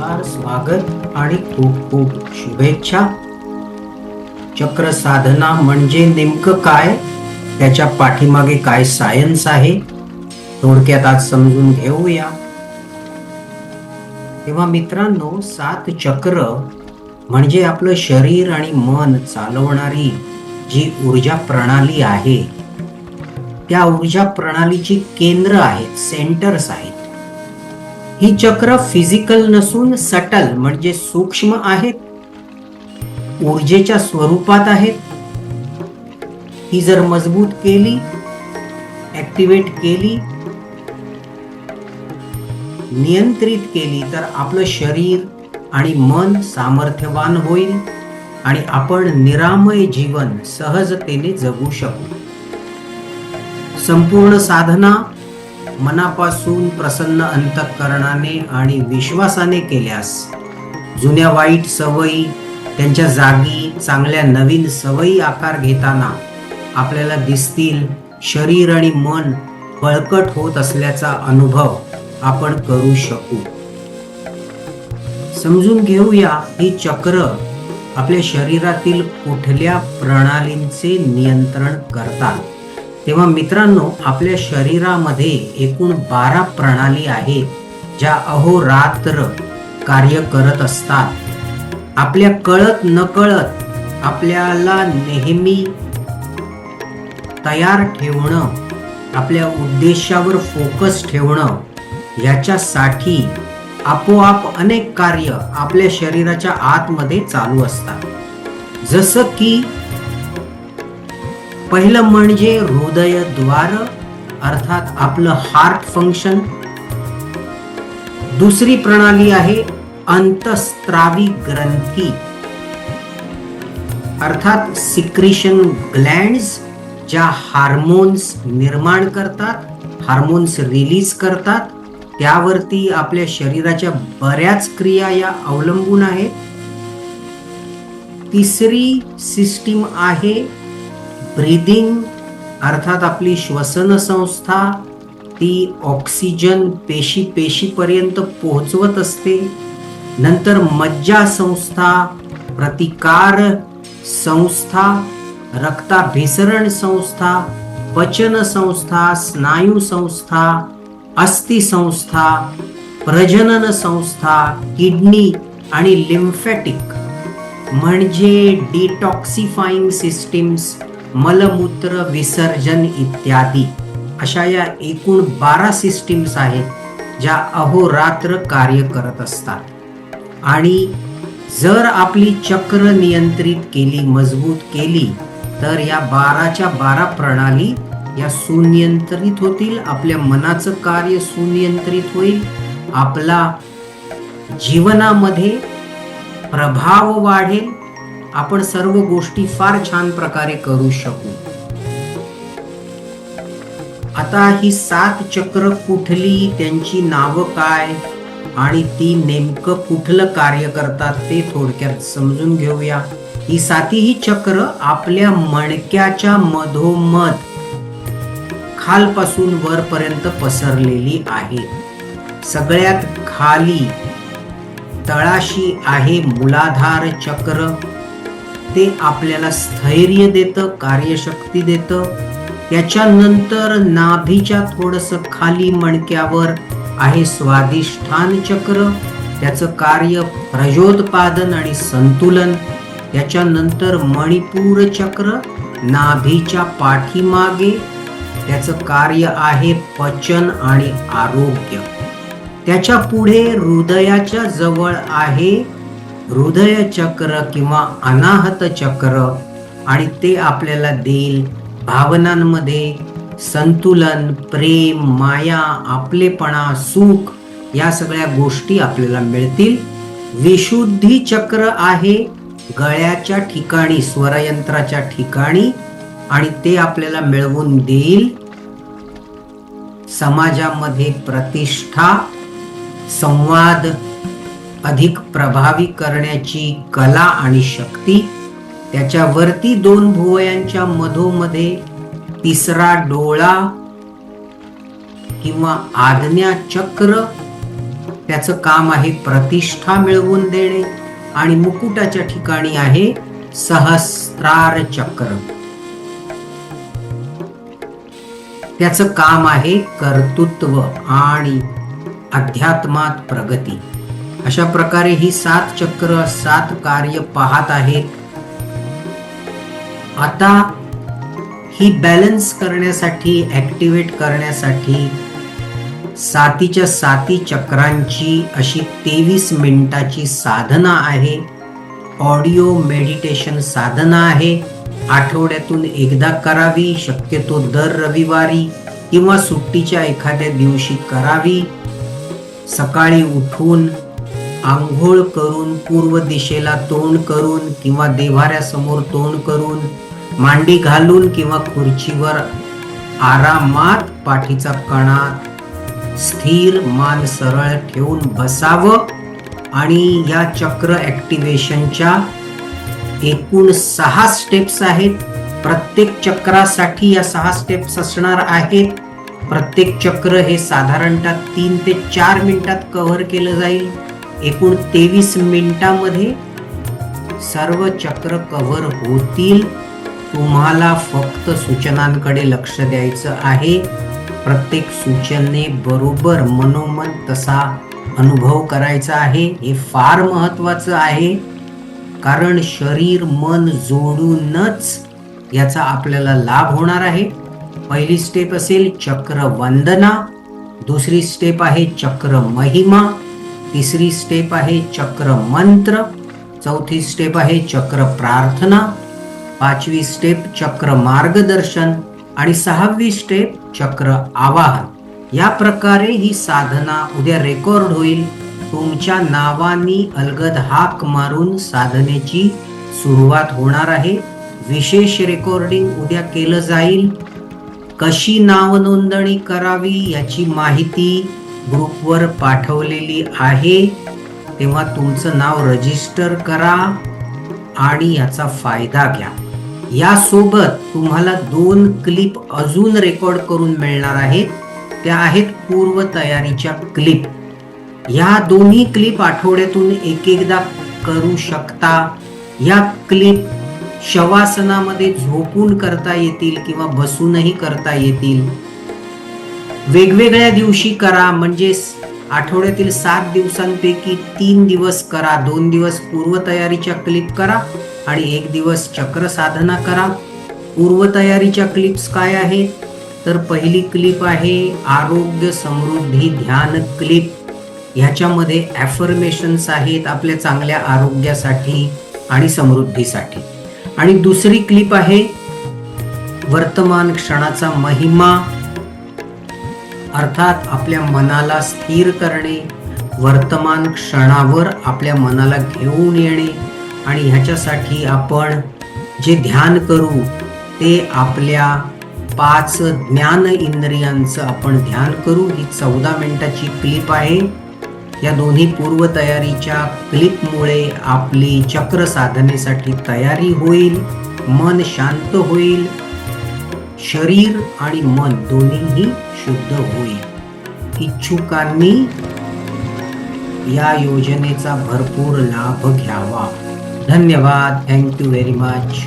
नमस्कार स्वागत आणि खूप खूप शुभेच्छा. चक्र साधना म्हणजे नेमकं काय? त्याच्या पाठीमागे काय सायन्स आहे? थोडक्यात आज समजून घेऊया. तेव्हा मित्रांनो सात चक्र म्हणजे आपलं शरीर आणि मन चालवणारी जी ऊर्जा प्रणाली आहे त्या ऊर्जा प्रणालीची केंद्र आहेत सेंटर्स आहेत. ही चक्र फिजिकल नसून सटल म्हणजे सूक्ष्म आहेत. ऊर्जेच्या स्वरूपात आहेत. ही जर मजबूत केली ऍक्टिवेट केली नियंत्रित केली तर आपलं शरीर आणि मन सामर्थ्यवान होईल आणि आपण निरामय जीवन सहजतेने जगू शकू. संपूर्ण साधना मनापासून प्रसन्न अंतःकरणाने आणि विश्वासाने केल्यास जुन्या वाईट सवयी त्यांच्या जागी चांगल्या नवीन सवयी आकार घेताना आपल्याला दिसतील शरीर आणि मन बळकट होत असल्याचा अनुभव आपण करू शकू. समजून घेऊया ही चक्र आपल्या शरीरातील कुठल्या प्रणालींचे नियंत्रण करतात. तेव्हा मित्रांनो आपल्या शरीरामध्ये एकूण बारा प्रणाली आहेत ज्या अहोरात्र कार्य करत असतात. आपल्या कळत नकळत आपल्याला नेहमी तयार ठेवणं आपल्या उद्देशावर फोकस ठेवणं याच्यासाठी आपोआप अनेक कार्य आपल्या शरीराच्या आतमध्ये चालू असतात. जसं की पहिलं म्हणजे हृदयद्वार अर्थात आपलं हार्ट फंक्शन दुसरी प्रणाली आहे अंतस्त्रावी ग्रंथी अर्थात सिक्रिशन ग्लँड्स ज्या हार्मोन्स निर्माण करतात हार्मोन्स रिलीज करतात. त्यावरती आपल्या शरीराच्या बऱ्याच क्रिया या अवलंबून आहेत. तिसरी सिस्टीम आहे ब्रीदिंग अर्थात आपली श्वसन संस्था ती ऑक्सिजन पेशी पेशीपर्यंत पोहोचवत असते. नंतर मज्जा संस्था प्रतिकार संस्था रक्ताभिसरण संस्था पचन संस्था स्नायू संस्था अस्थि संस्था प्रजनन संस्था किडनी आणि लिम्फॅटिक. म्हणजे डिटॉक्सिफाईंग सिस्टीम्स मलमूत्र विसर्जन इत्यादी. अशा या एकूण बारा सिस्टीम्स आहेत ज्या अहोरात्र कार्य करत असतात. आणि जर आपली चक्र नियंत्रित केली मजबूत केली तर या बाराच्या बारा प्रणाली या सुनियंत्रित होतील आपल्या मनाचं कार्य सुनियंत्रित होईल आपला जीवनामध्ये प्रभाव वाढेल आपण सर्व गोष्टी फार छान प्रकारे करू शकू. आता ही सात चक्र कुठली त्यांची नावं काय आणि ती नेमकं कुठलं कार्य करतात ते थोडक्यात समजून घेऊया. ही सातीही चक्र आपल्या मणक्याच्या मधोमध खालपासून वरपर्यंत पसरलेली आहे. सगळ्यात खाली तळाशी आहे मुलाधार चक्र. ते आपल्याला स्थैर्य देतं कार्यशक्ती देतं. त्याच्यानंतर नाभीच्या थोडस खाली मणक्यावर आहे स्वादिष्ठान चक्र. त्याचं कार्य प्रजोत्पादन आणि संतुलन. त्याच्यानंतर मणिपूर चक्र नाभीच्या पाठीमागे. त्याचं कार्य आहे पचन आणि आरोग्य. त्याच्या पुढे हृदयाच्या जवळ आहे हृदय चक्र किंवा अनाहत चक्र आणि ते आपल्याला देईल. भावनांमध्ये संतुलन प्रेम माया आपलेपणा सुख या सगळ्या गोष्टी आपल्याला मिळतील. विशुद्धी चक्र आहे गळ्याच्या ठिकाणी स्वरयंत्राच्या ठिकाणी आणि ते आपल्याला मिळवून देईल. समाजामध्ये प्रतिष्ठा संवाद अधिक प्रभावी करण्याची कला आणि शक्ती त्याच्यावरती दोन भुवयांच्या मधोमध्ये तिसरा डोळा किंवा आज्ञा चक्र त्याचं काम आहे प्रतिष्ठा मिळवून देणे. आणि मुकुटाच्या ठिकाणी आहे सहस्त्रार चक्र. त्याचं काम आहे कर्तृत्व आणि अध्यात्मात प्रगती. अशा प्रकारे ही सात चक्र सात कार्य पाहत आहेत आता ही बॅलन्स करण्यासाठी ऍक्टिवेट करण्यासाठी सातीच्या साती चक्रांची अशी तेवीस मिनिटाची साधना आहे. ऑडिओ मेडिटेशन साधना आहे. आठवड्यातून एकदा करावी शक्यतो दर रविवारी किंवा सुट्टीच्या एखाद्या दिवशी करावी. सकाळी उठून आंघोळ करून पूर्व दिशेला तोंड करून किंवा देवाऱ्यासमोर तोंड करून मांडी घालून किंवा खुर्चीवर आरामात पाठीचा कणा स्थिर मान सरळ ठेवून बसावं आणि या चक्र ॲक्टिवेशनच्या एकूण सहा स्टेप्स आहेत. प्रत्येक चक्रासाठी या सहा स्टेप्स असणार आहेत. प्रत्येक चक्र हे साधारणतः तीन ते चार मिनिटात कव्हर केलं जाईल. एकूण तेवीस मिनिटामध्ये सर्व चक्र कव्हर होतील. तुम्हाला फक्त सूचनांकडे लक्ष द्यायचं आहे. प्रत्येक सूचने बरोबर मनोमन तसा अनुभव करायचा आहे. हे फार महत्वाचं आहे. कारण शरीर मन जोडूनच याचा आपल्याला लाभ होणार आहे. पहिली स्टेप असेल चक्र वंदना. दुसरी स्टेप आहे चक्र महिमा. तिसरी स्टेप आहे चक्र मंत्र. चौथी स्टेप आहे चक्र प्रार्थना. पाचवी स्टेप चक्र मार्गदर्शन. आणि सहावी स्टेप चक्र आवाहन. या प्रकारे ही साधना उद्या रेकॉर्ड होईल. तुमच्या नावानी अलगद हाक मारून साधनेची सुरुवात होणार आहे. विशेष रेकॉर्डिंग उद्या केलं जाईल. कशी नाव नोंदणी करावी याची माहिती ग्रुपवर पाठवलेली आहे. तेव्हा तुमचं नाव रजिस्टर करा आणि याचा फायदा घ्या. यासोबत तुम्हाला दोन क्लिप अजून रेकॉर्ड करून मिळणार आहेत. त्या आहेत पूर्व तयारीच्या क्लिप या दोन्ही क्लिप आठवड्यातून एक एकदा करू शकता. या क्लिप शवासनामध्ये झोपून करता येतील किंवा बसूनही करता येतील. वेगवेगळ्या दिवशी करा म्हणजे आठवड्यातील सात दिवसांपैकी तीन दिवस करा दोन दिवस पूर्वतयारीच्या क्लिप करा आणि एक दिवस चक्र साधना करा. पूर्वतयारीच्या क्लिप्स काय आहेत? तर पहिली क्लिप आहे आरोग्य समृद्धी ध्यान क्लिप ह्याच्यामध्ये ॲफर्मेशन्स आहेत आपल्या चांगल्या आरोग्यासाठी आणि समृद्धीसाठी. आणि दुसरी क्लिप आहे वर्तमान क्षणाचा महिमा. अर्थात आपल्या मनाला स्थिर करणे वर्तमान क्षणावर आपल्या मनाला घेऊन येणे आणि ह्याच्यासाठी आपण जे ध्यान करू ते आपल्या पाच ज्ञान इंद्रियांचं आपण ध्यान करू. ही चौदा मिनिटाची क्लिप आहे. या दोन्ही पूर्वतयारीच्या क्लिपमुळे आपली चक्र साधनेसाठी तयारी होईल मन शांत होईल. शरीर आणि मन दोन्हीही शुद्ध होईल. इच्छुकांनी या योजनेचा भरपूर लाभ घ्यावा. धन्यवाद. Thank you very much